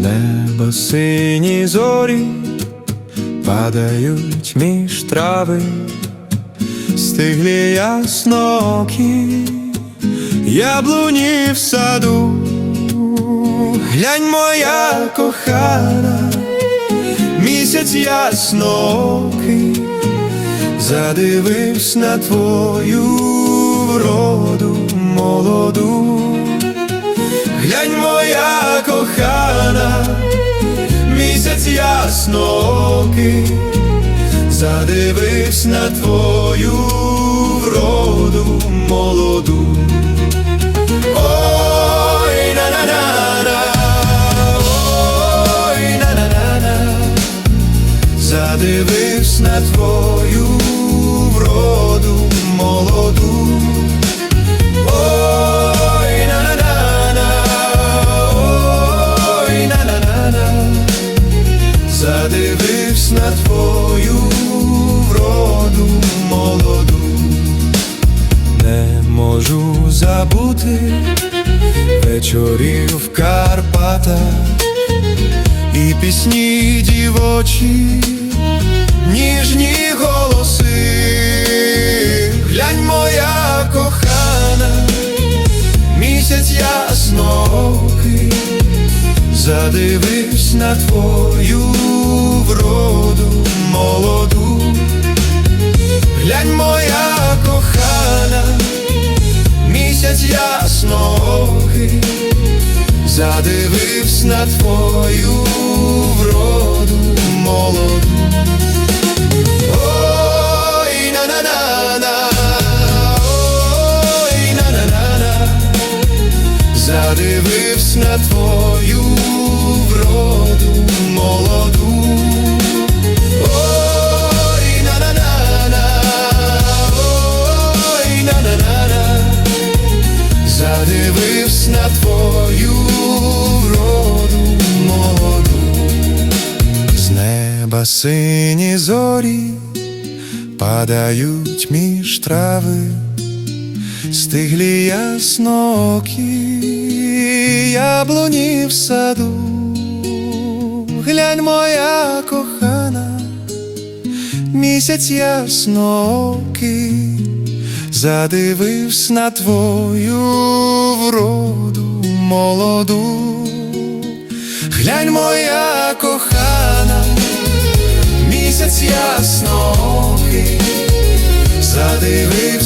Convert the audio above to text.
неба сині зорі падають між трави, стиглі яснокі, яблуні в саду, глянь моя кохана, місяць яснокий, задивився на твою вроду молоду. Глянь, моя кохана, місяць яснокий, задивився на твою вроду молоду. Ой, на-на-на-на, ой, на-на-на-на, задивився на твою забути вечорів в Карпатах і пісні дівочі, ніжні голоси, глянь моя кохана, місяць яснокий, задивився на твою вроду молоду, глянь моя задивився на твою вроду молоду. Неба сині зорі падають між трави, стиглі яснокі, яблуні в саду. Глянь, моя кохана, місяць яснокий, задивився на твою вроду молоду. Глянь, моя кохана, місяць ясно задивився